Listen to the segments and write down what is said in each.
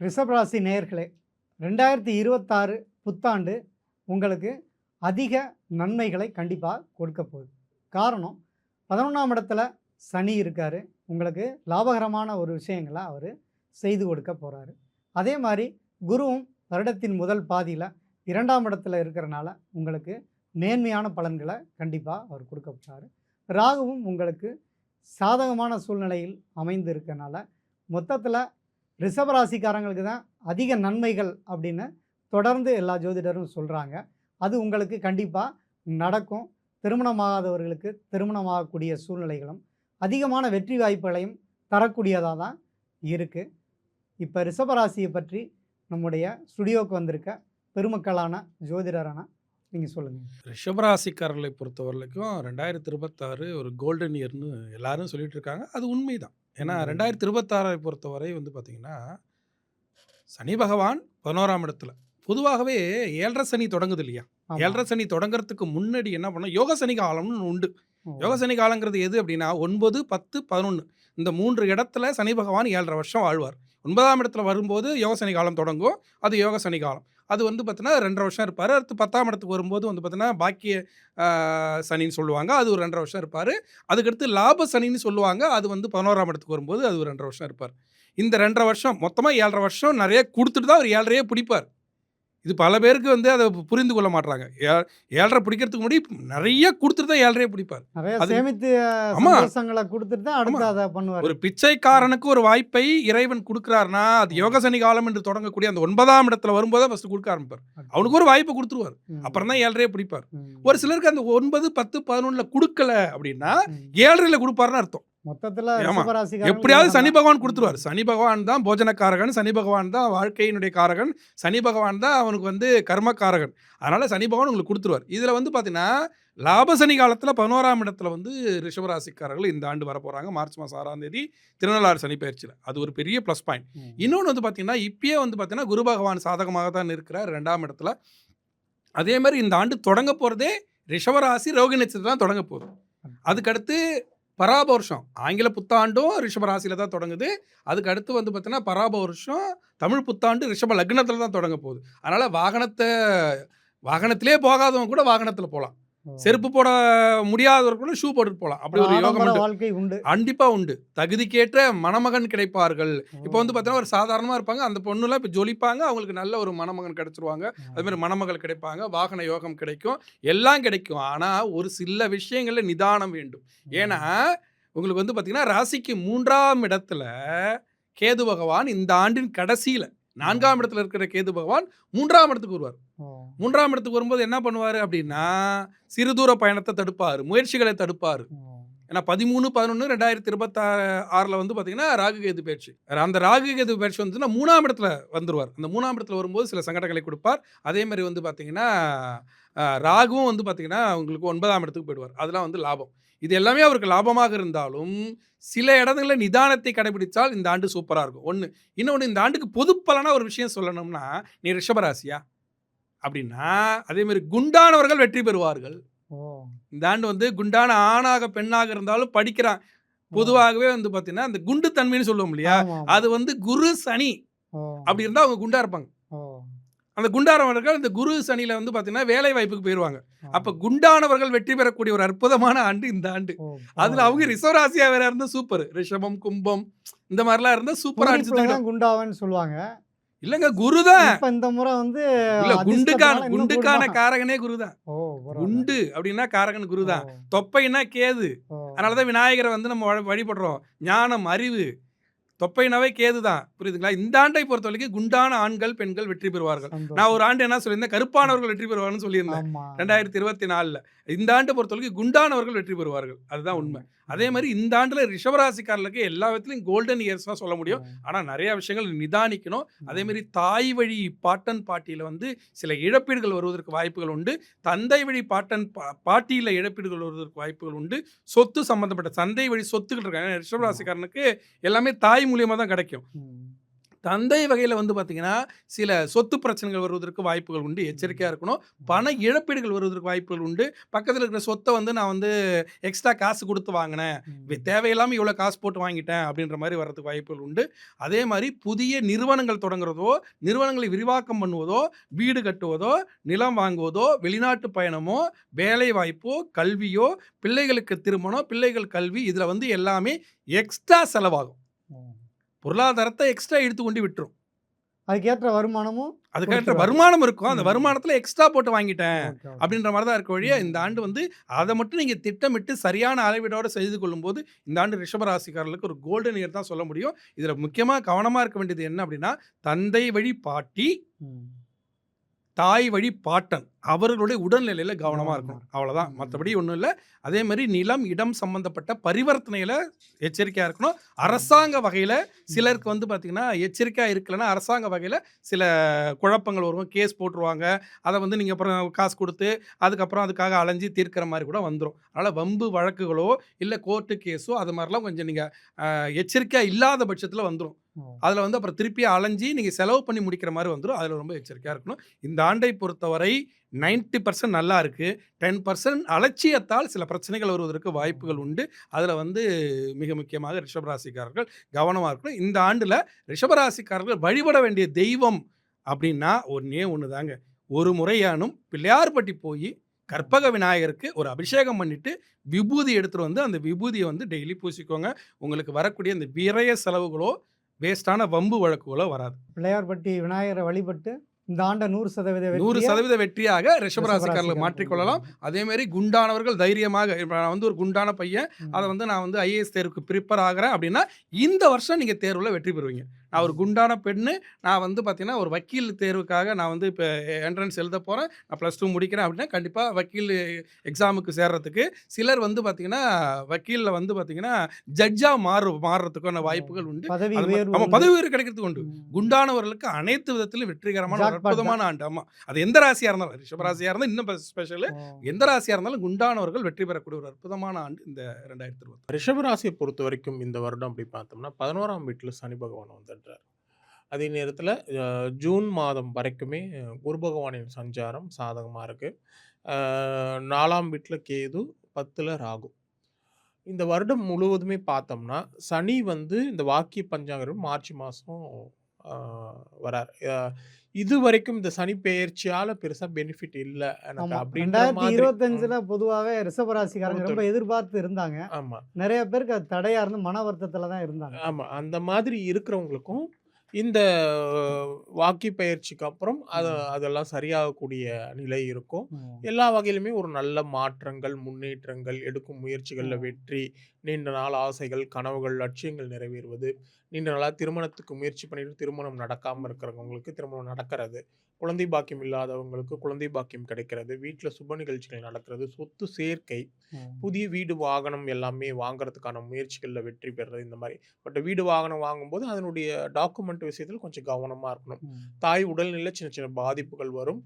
ரிஷபராசி நேயர்களே ரெண்டாயிரத்தி இருபத்தாறு புத்தாண்டு உங்களுக்கு அதிக நன்மைகளை கண்டிப்பாக கொடுக்க போகுது. காரணம் பதினொன்றாம் இடத்துல சனி இருக்கார். உங்களுக்கு லாபகரமான ஒரு விஷயங்களை அவர் செய்து கொடுக்க போகிறாரு அதே மாதிரி குருவும் வருடத்தின் முதல் பாதியில் இரண்டாம் இடத்துல இருக்கிறனால உங்களுக்கு மேன்மையான பலன்களை கண்டிப்பாக அவர் கொடுக்க போகிறாரு ராகுவும் உங்களுக்கு சாதகமான சூழ்நிலையில் அமைந்து இருக்கனால மொத்தத்தில் ரிஷபராசிக்காரங்களுக்கு தான் அதிக நன்மைகள் அப்படின்னு தொடர்ந்து எல்லா ஜோதிடரும் சொல்கிறாங்க அது உங்களுக்கு கண்டிப்பாக நடக்கும். திருமணமாகாதவர்களுக்கு திருமணமாகக்கூடிய சூழ்நிலைகளும் அதிகமான வெற்றி வாய்ப்புகளையும் தரக்கூடியதாக தான் இருக்குது இப்போ ரிஷபராசியை பற்றி நம்முடைய ஸ்டுடியோவுக்கு வந்திருக்க பெருமக்களான ஜோதிடரான நீங்கள் சொல்லுங்கள் ரிஷபராசிக்காரர்களை பொறுத்தவரைக்கும் ரெண்டாயிரத்தி இருபத்தாறு ஒரு கோல்டன் இயர்னு எல்லாரும் சொல்லிட்டு இருக்காங்க. அது உண்மைதான். ஏன்னா. ரெண்டாயிரத்தி இருபத்தாறை பொறுத்தவரை வந்து பார்த்தீங்கன்னா சனி பகவான் பதினோராம் இடத்துல. பொதுவாகவே ஏழரை சனி தொடங்குது இல்லையா? ஏழரை சனி தொடங்குறதுக்கு முன்னாடி என்ன பண்ணோம் யோக சனி காலம்னு உண்டு. யோக சனி காலங்கிறது எது அப்படின்னா ஒன்பது பத்து பதினொன்று இந்த மூன்று இடத்துல சனி பகவான் ஏழரை வருஷம் வாழ்வார். ஒன்பதாம் இடத்துல வரும்போது யோக சனி காலம் தொடங்கும். அது யோக சனி காலம். அது வந்து பார்த்தீங்கன்னா ரெண்டரை வருஷம் இருப்பார். அடுத்து பத்தாம் இடத்துக்கு வரும்போது வந்து பார்த்தீங்கன்னா பாக்கிய சனின்னு சொல்லுவாங்க. அது ஒரு ரெண்டரை வருஷம் இருப்பார். அதுக்கடுத்து லாப சனின்னு சொல்லுவாங்க. அது வந்து பதினோராம் இடத்துக்கு வரும்போது அது ஒரு ரெண்டரை வருஷம் இருப்பார். இந்த ரெண்டரை வருஷம் மொத்தமாக ஏழரை வருஷம் நிறைய கொடுத்துட்டு தான் அவர் ஏழரையே பிடிப்பார். இது பல பேருக்கு வந்து அதை புரிந்து கொள்ள மாட்றாங்க. ஏ- ஏழரை பிடிக்கிறதுக்கு முன்னாடி நிறைய கொடுத்துட்டு தான் ஏழரையே பிடிப்பார். சேமித்து ஆமா. சந்தோஷங்களை கொடுத்துட்டு தான் அடுத்து ஆமா. அதை பண்ணுவார். ஒரு பிச்சைக்காரனுக்கு ஒரு வாய்ப்பை இறைவன் கொடுக்குறாருன்னா அது யோக சனி காலம் என்று தொடங்கக்கூடிய அந்த ஒன்பதாம் இடத்துல வரும்போது ஃபர்ஸ்ட் கொடுக்க ஆரம்பிப்பார். அவனுக்கு ஒரு வாய்ப்பை கொடுத்துருவார். அப்புறம் தான் ஏழரையே பிடிப்பார். ஒரு சிலருக்கு அந்த ஒன்பது பத்து பதினொன்னுல கொடுக்கல அப்படின்னா ஏழரையில கொடுப்பாருன்னு அர்த்தம். மொத்தத்தில். எப்படியாவது சனி பகவான் கொடுத்துருவார். சனி பகவான் தான் போஜனக்காரகன் சனி பகவான் தான் வாழ்க்கையினுடைய காரகன் சனி பகவான் தான் அவனுக்கு வந்து கர்மக்காரகன். அதனால சனி பகவான் உங்களுக்கு கொடுத்துருவார். இதுல வந்து பாத்தீங்கன்னா லாப சனி காலத்துல பதினோராம் இடத்துல வந்து ரிஷபராசிக்காரர்கள் இந்த ஆண்டு வர போறாங்க. மார்ச் மாசம் ஆறாம் தேதி திருநள்ளாறு சனி பயிற்சியில். அது ஒரு பெரிய ப்ளஸ் பாயிண்ட் இன்னொன்று வந்து பார்த்தீங்கன்னா இப்பயே வந்து பார்த்தீங்கன்னா குரு பகவான் சாதகமாக தான் இருக்கிறார் ரெண்டாம் இடத்துல. அதே மாதிரி இந்த ஆண்டு தொடங்க போகிறதே ரிஷபராசி ரோகி நட்சத்திரம் தான் தொடங்க போகுது. அதுக்கடுத்து பராப வருஷம் ஆங்கில புத்தாண்டும் ரிஷபராசியில் தான் தொடங்குது. அதுக்கு அடுத்து வந்து பார்த்தீங்கன்னா பராப வருஷம் தமிழ் புத்தாண்டு ரிஷப லக்னத்தில் தான் தொடங்க போகுது. அதனால் வாகனத்தை வாகனத்திலே போகாதவங்க கூட வாகனத்தில் போகலாம் செருப்பு போட முடியாதவர்கள் கூட ஷூ போட்டுட்டு போகலாம். அப்படி ஒரு யோகம். வாழ்க்கை உண்டு. கண்டிப்பா உண்டு. தகுதிக்கேற்ற மணமகன் கிடைப்பார்கள். இப்போ வந்து பார்த்தீங்கன்னா ஒரு சாதாரணமாக இருப்பாங்க. அந்த பொண்ணுலாம் இப்போ ஜொலிப்பாங்க. அவங்களுக்கு நல்ல ஒரு மணமகன் கிடைச்சிருவாங்க. அது மாதிரி மணமகள் கிடைப்பாங்க. வாகன யோகம் கிடைக்கும். எல்லாம் கிடைக்கும். ஆனால் ஒரு சில விஷயங்களில் நிதானம் வேண்டும். ஏன்னா உங்களுக்கு வந்து பார்த்தீங்கன்னா ராசிக்கு மூன்றாம் இடத்துல கேது பகவான் இந்த ஆண்டின் கடைசியில். நான்காம் இடத்துல இருக்கிற கேது பகவான் மூன்றாம் இடத்துக்கு வருவார். மூன்றாம் இடத்துக்கு வரும்போது என்ன பண்ணுவார் அப்படின்னா சிறுதூர பயணத்தை தடுப்பார் முயற்சிகளை தடுப்பார். ஏன்னா பதிமூணு பதினொன்று ரெண்டாயிரத்தி இருபத்தாறு ஆறில் வந்து பார்த்தீங்கன்னா ராகு கேது பயிற்சி அந்த ராகு கேது பயிற்சி வந்துச்சுன்னா மூணாம் இடத்துல வந்துருவார். அந்த மூணாம் இடத்துல வரும்போது சில சங்கடங்களை கொடுப்பார். அதே மாதிரி வந்து பார்த்தீங்கன்னா ராகுவும் வந்து பார்த்தீங்கன்னா உங்களுக்கு ஒன்பதாம் இடத்துக்கு போயிடுவார். அதெல்லாம் வந்து லாபம். இது எல்லாமே அவருக்கு லாபமாக இருந்தாலும் சில இடங்களில் நிதானத்தை கடைபிடித்தால் இந்த ஆண்டு சூப்பராக இருக்கும் ஒன்று இன்னொன்று இந்த ஆண்டுக்கு பொது பலனா ஒரு விஷயம் சொல்லணும்னா நீ ரிஷபராசியா அப்படின்னா அதே மாதிரி குண்டானவர்கள் வெற்றி பெறுவார்கள். இந்த ஆண்டு வந்து குண்டான ஆணாக பெண்ணாக இருந்தாலும் படிக்கிறான் பொதுவாகவே வந்து பார்த்தீங்கன்னா அந்த குண்டு தன்மைன்னு சொல்லுவோம் இல்லையா. அது வந்து குரு சனி. அப்படி இருந்தால் அவங்க குண்டா இருப்பாங்க. அந்த குண்டானவர்கள் இந்த குரு சனியில வந்து பார்த்தீங்கன்னா வேலை வாய்ப்புக்கு போயிடுவாங்க. அப்ப குண்டானவர்கள் வெற்றி பெறக்கூடிய ஒரு அற்புதமான ஆண்டு இந்த ஆண்டு. அதுல அவங்க ரிசவராசியா வேற இருந்தா சூப்பர் ரிஷபம் கும்பம் இந்த மாதிரிலாம் இருந்தா சூப்பரா பூரிப்புல அடிச்சு தான் குண்டாவன்னு சொல்லுவாங்க இல்லங்க குருதான் இப்ப இந்த முறை வந்து இல்ல குண்டுக்கான குண்டுக்கான? காரகனே ஓ பரவாயில்ல. குண்டு அப்படின்னா காரகன் குருதான் ஓ. தொப்பைன்னா கேது. அதனாலதான் விநாயகரை வந்து நம்ம வழி- வழிபடுறோம் ஞானம் அறிவு தொப்பைனாவே கேது தான் புரியுதுங்களா? இந்த ஆண்டை பொறுத்த வரைக்கும் குண்டான ஆண்கள் பெண்கள் வெற்றி பெறுவார்கள். நான் ஒரு ஆண்டு என்ன சொல்லியிருந்தேன்? கருப்பானவர்கள் வெற்றி பெறுவார்கள்னு சொல்லியிருந்தேன். ரெண்டாயிரத்தி இருபத்தி நாலில் இந்த ஆண்டை பொறுத்த வரைக்கும் குண்டானவர்கள் வெற்றி பெறுவார்கள். அதுதான் உண்மை. அதே மாதிரி இந்த ஆண்டுல ரிஷபராசிக்காரர்களுக்கு எல்லா விதத்துலையும் கோல்டன் இயர்ஸ் தான் சொல்ல முடியும். ஆனால் நிறைய விஷயங்கள் நிதானிக்கணும். அதே மாதிரி தாய் வழி பாட்டன் பாட்டியில் வந்து சில இழப்பீடுகள் வருவதற்கு வாய்ப்புகள் உண்டு. தந்தை வழி பாட்டன் பா பாட்டியில் இழப்பீடுகள் வருவதற்கு வாய்ப்புகள் உண்டு. சொத்து சம்பந்தப்பட்ட சந்தை வழி சொத்துக்கள் இருக்காங்க. ரிஷபராசிக்காரனுக்கு எல்லாமே தாய் மூலியமாக தான் கிடைக்கும். தந்தை வகையில் வந்து பார்த்தீங்கன்னா சில சொத்து பிரச்சனைகள் வருவதற்கு வாய்ப்புகள் உண்டு எச்சரிக்கையாக இருக்கணும். பண இழப்பீடுகள் வருவதற்கு வாய்ப்புகள் உண்டு. பக்கத்தில் இருக்கிற சொத்தை வந்து நான் வந்து எக்ஸ்ட்ரா காசு கொடுத்து வாங்கினேன். தேவையில்லாமல் இவ்வளோ காசு போட்டு வாங்கிட்டேன் அப்படின்ற மாதிரி வர்றதுக்கு வாய்ப்புகள் உண்டு. அதே மாதிரி புதிய நிறுவனங்கள் தொடங்குறதோ நிறுவனங்களை விரிவாக்கம் பண்ணுவதோ வீடு கட்டுவதோ நிலம் வாங்குவதோ வெளிநாட்டு பயணமோ வேலை வாய்ப்போ கல்வியோ பிள்ளைகளுக்கு திருமணம் பிள்ளைகள் கல்வி இதில் வந்து எல்லாமே எக்ஸ்ட்ரா செலவாகும். பொருளாதாரத்தை எக்ஸ்ட்ரா எடுத்து கொண்டு விட்டுரும் அதுக்கேற்ற வருமானமும் அதுக்கேற்ற. வருமானம் இருக்கும் அந்த. வருமானத்தில் எக்ஸ்ட்ரா போட்டு வாங்கிட்டேன். அப்படின்ற மாதிரி தான் இருக்க வழியா. இந்த ஆண்டு வந்து அதை மட்டும் நீங்கள் திட்டமிட்டு சரியான அளவீடோடு செய்து கொள்ளும்போது இந்த ஆண்டு ரிஷபராசிக்காரர்களுக்கு ஒரு கோல்டன் இயர் தான் சொல்ல முடியும் இதில் முக்கியமாக கவனமாக இருக்க வேண்டியது என்ன அப்படின்னா தந்தை வழி பாட்டி. தாய் வழி பாட்டன். அவர்களுடைய உடல்நிலையில் கவனமாக இருக்கும். அவ்வளோதான். மற்றபடி ஒன்றும் இல்லை. அதே மாதிரி நிலம் இடம் சம்பந்தப்பட்ட பரிவர்த்தனையில் எச்சரிக்கையாக இருக்கணும். அரசாங்க வகையில் சிலருக்கு வந்து பார்த்திங்கன்னா எச்சரிக்கையாக இருக்கலைன்னா அரசாங்க வகையில் சில குழப்பங்கள் வரும். கேஸ் போட்டுருவாங்க. அதை வந்து நீங்கள் அப்புறம் காசு கொடுத்து அதுக்கப்புறம் அதுக்காக அலைஞ்சு தீர்க்கிற மாதிரி கூட வந்துடும் அதனால் வம்பு வழக்குகளோ இல்லை கோர்ட்டு கேஸோ அது மாதிரிலாம் கொஞ்சம் நீங்கள் எச்சரிக்கையாக இல்லாத பட்சத்தில் வந்துடும். அதில் வந்து அப்புறம் திருப்பி அலைஞ்சி நீங்கள் செலவு பண்ணி முடிக்கிற மாதிரி வந்துடும் அதில் ரொம்ப எச்சரிக்கையாக இருக்கணும். இந்த ஆண்டை பொறுத்தவரை 90% பர்சன்ட் நல்லா இருக்குது டென் பர்சன்ட் அலட்சியத்தால் சில பிரச்சனைகள் வருவதற்கு வாய்ப்புகள் உண்டு. அதில் வந்து மிக முக்கியமாக ரிஷபராசிக்காரர்கள் கவனமாக இருக்கணும். இந்த ஆண்டில் ரிஷபராசிக்காரர்கள் வழிபட வேண்டிய தெய்வம் அப்படின்னா ஒன்றே ஒன்று தாங்க ஒரு முறையானும் பிள்ளையார்பட்டி போய் கற்பக விநாயகருக்கு ஒரு அபிஷேகம் பண்ணிட்டு விபூதி எடுத்துகிட்டு வந்து அந்த விபூதியை வந்து டெய்லி பூசிக்கோங்க. உங்களுக்கு வரக்கூடிய அந்த விரய செலவுகளோ வேஸ்டான வம்பு வழக்குகளோ வராது. பிள்ளையார்பட்டி விநாயகரை வழிபட்டு இந்த ஆண்ட நூறு சதவீத நூறு சதவீத வெற்றியாக ரிஷபராசிக்காரர்கள் மாற்றிக்கொள்ளலாம். அதே மாதிரி குண்டானவர்கள் தைரியமாக இப்ப நான் வந்து ஒரு குண்டான பையன். அதை வந்து நான் வந்து ஐஏஎஸ் தேர்வுக்கு ப்ரிப்பேர் ஆகிறேன் அப்படின்னா இந்த வருஷம் நீங்கள் தேர்வில் வெற்றி பெறுவீங்க. நான் ஒரு குண்டான பெண்ணு. நான் வந்து பார்த்தீங்கன்னா ஒரு வக்கீல் தேர்வுக்காக நான் வந்து இப்போ என்ட்ரன்ஸ் எழுத போகிறேன் நான் ப்ளஸ் டூ முடிக்கிறேன் அப்படின்னா கண்டிப்பாக வக்கீல் எக்ஸாமுக்கு சேர்றதுக்கு. சிலர் வந்து பார்த்தீங்கன்னா வக்கீலில் வந்து பார்த்தீங்கன்னா ஜட்ஜாக மாறு மாறுறதுக்கான வாய்ப்புகள் உண்டு. பதவி அது மாதிரி- உயர்வு ஆமா உண்டு. பதவி உயர்வு கிடைக்கிறதுக்கு உண்டு. குண்டானவர்களுக்கு அனைத்து விதத்திலும் வெற்றிகரமான ஒரு அற்புதமான ஆண்டு. ஆமா. அது எந்த ராசியா இருந்தாலும் ரிஷபராசியா இருந்தால் இன்னும் ஸ்பெஷல். எந்த ராசியா இருந்தாலும் குண்டானவர்கள் வெற்றி பெறக்கூடிய ஒரு அற்புதமான ஆண்டு இந்த ரெண்டாயிரத்தி இருபத்தி ரிஷபராசியை பொறுத்த வரைக்கும் இந்த வருடம் அப்படி பார்த்தோம்னா பதினோராம் வீட்டில் சனி பகவான் வந்துடுறார் அதே நேரத்தில் ஜூன் மாதம் வரைக்குமே குரு பகவானின் சஞ்சாரம் சாதகமாக இருக்குது நாலாம் வீட்டில் கேது பத்தில் ராகு. இந்த வருடம் முழுவதுமே பார்த்தோம்னா சனி வந்து இந்த வாக்கிய பஞ்சாங்கம் மார்ச் மாதம் வரார். இது வரைக்கும் இந்த சனி பெயர்ச்சியால் பெருசாக பெனிஃபிட் இல்லை ஆமா. ரெண்டாயிரத்தி இருபத்தஞ்சுல பொதுவாகவே ரிஷபராசிக்காரங்க ரொம்ப எதிர்பார்த்து இருந்தாங்க. ஆமாம் நிறைய பேருக்கு அது தடையா இருந்து மன வருத்தத்துல தான் இருந்தாங்க. ஆமா. அந்த மாதிரி இருக்கிறவங்களுக்கும், இந்த வாக்கிய பயிற்சிக்கு அப்புறம் அத. அதெல்லாம் சரியாகக்கூடிய நிலை இருக்கும். எல்லா வகையிலுமே ஒரு நல்ல மாற்றங்கள், முன்னேற்றங்கள், எடுக்கும் முயற்சிகள்ல. வெற்றி, நீண்ட நாள் ஆசைகள், கனவுகள், லட்சியங்கள் நிறைவேறுவது, நீண்ட நாளா திருமணத்துக்கு முயற்சி பண்ணிட்டு திருமணம் நடக்காம இருக்கிறவங்களுக்கு திருமணம் நடக்கிறது, குழந்தை பாக்கியம் இல்லாதவங்களுக்கு குழந்தை பாக்கியம் கிடைக்கிறது, வீட்ல சுப நிகழ்ச்சிகள் நடக்கிறது, சொத்து சேர்க்கை. புதிய வீடு, வாகனம் எல்லாமே வாங்குறதுக்கான முயற்சிகள்ல வெற்றி பெறுறது இந்த மாரி. பட் வீடு, வாகனம் வாங்கும்போது அதனுடைய டாக்குமெண்ட் விஷயத்துல கொஞ்சம் கவனமா இருக்கணும். தாய் உடல்நிலையில சின்ன சின்ன பாதிப்புகள் வரும்.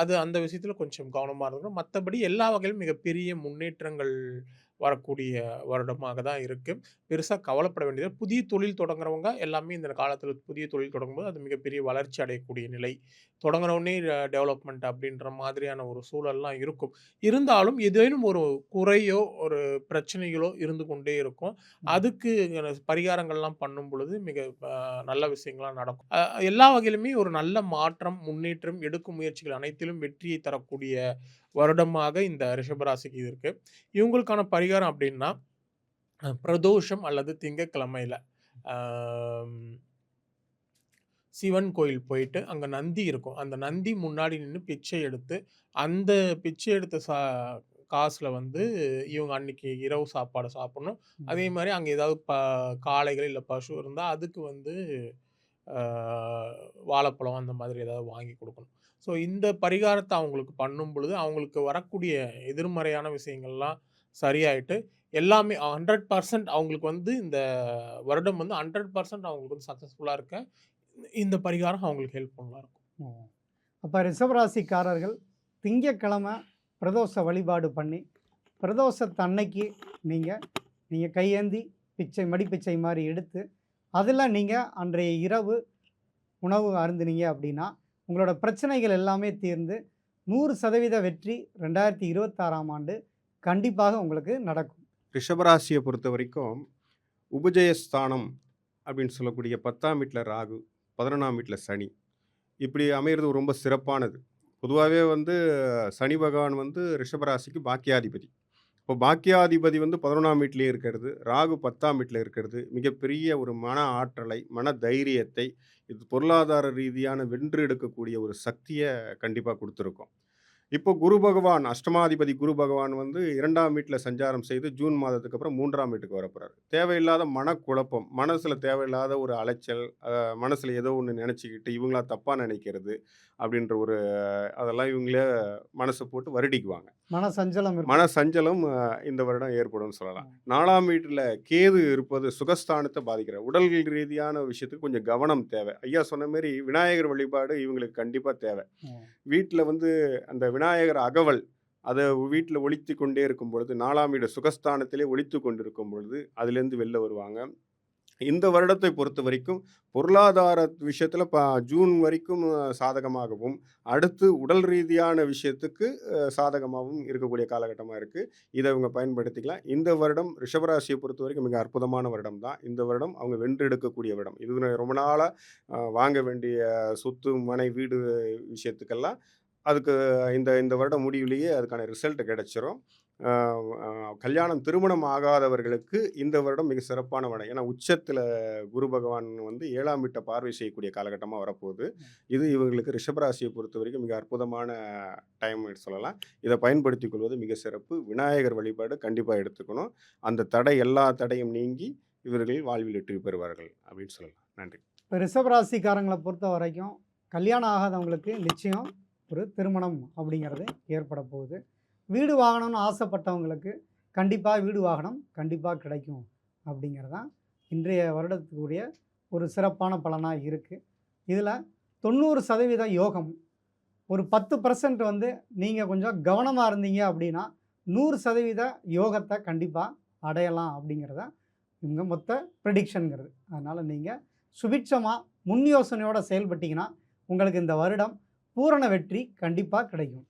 அது அந்த விஷயத்துல கொஞ்சம் கவனமா இருக்கணும். மத்தபடி எல்லா வகையிலும் மிகப்பெரிய முன்னேற்றங்கள் வரக்கூடிய வருடமாக தான் இருக்கு. பெருசா கவலைப்பட வேண்டியது புதிய தொழில் தொடங்குறவங்க எல்லாமே இந்த காலத்துல புதிய தொழில் தொடங்கும்போது அது மிகப்பெரிய வளர்ச்சி அடையக்கூடிய நிலை. தொடங்குன உடனே டெவலப்மெண்ட் அப்படின்ற மாதிரியான ஒரு சூழல்லாம் இருக்கும். இருந்தாலும் ஏதேனும் ஒரு குறையோ, ஒரு பிரச்சனைகளோ இருந்து கொண்டே இருக்கும். அதுக்கு பரிகாரங்கள்லாம் பண்ணும் பொழுது மிக நல்ல விஷயங்கள்லாம் நடக்கும். எல்லா வகையிலுமே ஒரு நல்ல மாற்றம், முன்னேற்றம், எடுக்கும் முயற்சிகள் அனைத்திலும் வெற்றியை தரக்கூடிய வருடமாக இந்த ரிஷபராசிக்கு இது இருக்கு. இவங்களுக்கான பரிகாரம் அப்படின்னா, பிரதோஷம் அல்லது திங்கட்கிழமையில ஆம் சிவன் கோயில் போயிட்டு, அங்க நந்தி இருக்கும். அந்த நந்தி முன்னாடி நின்னு பிச்சை எடுத்து, அந்த பிச்சை எடுத்த சா காசுல வந்து இவங்க அன்னைக்கு இரவு சாப்பாடு சாப்பிடணும். அதே ம். மாரி அங்க ஏதாவது ப காளைகள் இல்ல பசு இருந்தா அதுக்கு வந்து வாழைப்பழம் அந்த மாதிரி ஏதாவது வாங்கி கொடுக்கணும் ஸோ இந்த பரிகாரத்தை அவங்களுக்கு பண்ணும் பொழுது, அவங்களுக்கு வரக்கூடிய எதிர்மறையான விஷயங்கள்லாம் சரியாயிட்டு, எல்லாமே 100% அவங்களுக்கு வந்து இந்த வருடம் வந்து 100% அவங்களுக்கு வந்து சக்ஸஸ்ஃபுல்லாக இருக்க, இந்த பரிகாரம் அவங்களுக்கு ஹெல்ப்ஃபுல்லாக இருக்கும். அப்போ அப்ப ரிஷபராசிக்காரர்கள் திங்கட்கிழமை பிரதோஷ வழிபாடு பண்ணி, பிரதோஷத்தன்னைக்கு நீங்கள் நீங்கள் கையேந்தி பிச்சை மடிப்பிச்சை மாதிரி எடுத்து, அதில் நீங்கள் அன்றைய இரவு உணவு அருந்தினீங்க அப்படின்னா உங்களோட பிரச்சனைகள் எல்லாமே தீர்ந்து நூறு சதவீத வெற்றி ரெண்டாயிரத்தி இருபத்தாறாம் ஆண்டு கண்டிப்பாக உங்களுக்கு நடக்கும். ரிஷபராசியை பொறுத்த வரைக்கும் உபஜயஸ்தானம் அப்படின்னு சொல்லக்கூடிய பத்தாம் வீட்டில் ராகு பதினொன்றாம் வீட்டில் சனி. இப்படி அமையிறது ரொம்ப சிறப்பானது. பொதுவாகவே வந்து சனி பகவான் வந்து ரிஷபராசிக்கு பாக்கியாதிபதி. இப்போ பாக்கியாதிபதி வந்து பதினொன்றாம் வீட்டிலே இருக்கிறது. ராகு பத்தாம் வீட்டில் இருக்கிறது. மிகப்பெரிய ஒரு மன ஆற்றலை மன தைரியத்தை இது பொருளாதார ரீதியான வென்று எடுக்கக்கூடிய ஒரு சக்தியை கண்டிப்பாக கொடுத்துருக்கோம். இப்போ குரு பகவான் அஷ்டமாதிபதி குரு பகவான் வந்து இரண்டாம் வீட்டில் சஞ்சாரம் செய்து ஜூன் மாதத்துக்கு அப்புறம் மூன்றாம் வீட்டுக்கு வரப்போறாரு. தேவையில்லாத மனக்குழப்பம் மனசில் தேவையில்லாத ஒரு அலைச்சல் மனசில் ஏதோ ஒன்று நினச்சிக்கிட்டு இவங்களா தப்பாக நினைக்கிறது அப்படின்ற ஒரு அதெல்லாம் இவங்களே மனசை போட்டு வருடிக்குவாங்க. மன சஞ்சலம் இருக்கும் மன சஞ்சலம் அஹ், இந்த வருடம் ஏற்படும்னு சொல்லலாம். நாலாம் வீட்டில் கேது இருப்பது சுகஸ்தானத்தை பாதிக்கிறார் உடல் ரீதியான விஷயத்துக்கு கொஞ்சம் கவனம் தேவை. ஐயா சொன்ன மாதிரி விநாயகர் வழிபாடு இவங்களுக்கு கண்டிப்பாக தேவை. வீட்டில் வந்து அந்த விநாயகர் அகவல் அதை வீட்டில் ஒழித்து கொண்டே இருக்கும் பொழுது நாலாம் வீடு சுகஸ்தானத்திலே ஒழித்து கொண்டிருக்கும் பொழுது அதுலேருந்து வெளில வருவாங்க. இந்த வருடத்தை பொறுத்த வரைக்கும் பொருளாதார விஷயத்தில் ப ஜூன் வரைக்கும் சாதகமாகவும் அடுத்து உடல் ரீதியான விஷயத்துக்கு சாதகமாகவும் இருக்கக்கூடிய காலகட்டமாக இருக்குது இதை இவங்க பயன்படுத்திக்கலாம். இந்த வருடம் ரிஷபராசியை பொறுத்த வரைக்கும் மிக அற்புதமான வருடம் தான். இந்த வருடம் அவங்க வென்றெடுக்கக்கூடிய வருடம். இது ரொம்ப நாளாக வாங்க வேண்டிய சொத்து மனை வீடு விஷயத்துக்கெல்லாம் அதுக்கு இந்த இந்த வருடம் முடிவுலேயே அதுக்கான ரிசல்ட் கிடச்சிரும். கல்யாணம் திருமணம் ஆகாதவர்களுக்கு இந்த வருடம் மிக சிறப்பான வருடம் ஏன்னா உச்சத்தில் குரு பகவான் வந்து ஏழாம் வீட்டை பார்வை செய்யக்கூடிய காலகட்டமாக வரப்போகுது. இது இவங்களுக்கு ரிஷபராசியை பொறுத்த வரைக்கும் மிக அற்புதமான டைம் சொல்லலாம். இதை பயன்படுத்திக் கொள்வது மிக சிறப்பு. விநாயகர் வழிபாடு கண்டிப்பாக எடுத்துக்கணும். அந்த தடை எல்லா தடையும் நீங்கி இவர்கள் வாழ்வில் வெற்றி பெறுவார்கள் அப்படின்னு சொல்லலாம். நன்றி. இப்போ ரிஷபராசிக்காரங்களை பொறுத்த வரைக்கும் கல்யாணம் ஆகாதவங்களுக்கு நிச்சயம் ஒரு திருமணம் அப்படிங்கிறது ஏற்பட போகுது. வீடு வாங்கணும்னு ஆசைப்பட்டவங்களுக்கு கண்டிப்பாக வீடு வாகனம் கண்டிப்பாக கிடைக்கும் அப்படிங்கிறது தான் இன்றைய வருடத்துக்குரிய ஒரு சிறப்பான பலனாக இருக்குது இதில் தொண்ணூறு சதவீத யோகம் ஒரு பத்து பர்சன்ட் வந்து நீங்கள் கொஞ்சம் கவனமாக இருந்தீங்க அப்படின்னா நூறு சதவீத யோகத்தை கண்டிப்பாக அடையலாம் அப்படிங்கிறத இவங்க மொத்த ப்ரெடிக்ஷனுங்கிறது அதனால் நீங்கள் சுபிட்சமாக முன் யோசனையோடு செயல்பட்டிங்கன்னா உங்களுக்கு இந்த வருடம் பூரண வெற்றி கண்டிப்பாக கிடைக்கும்.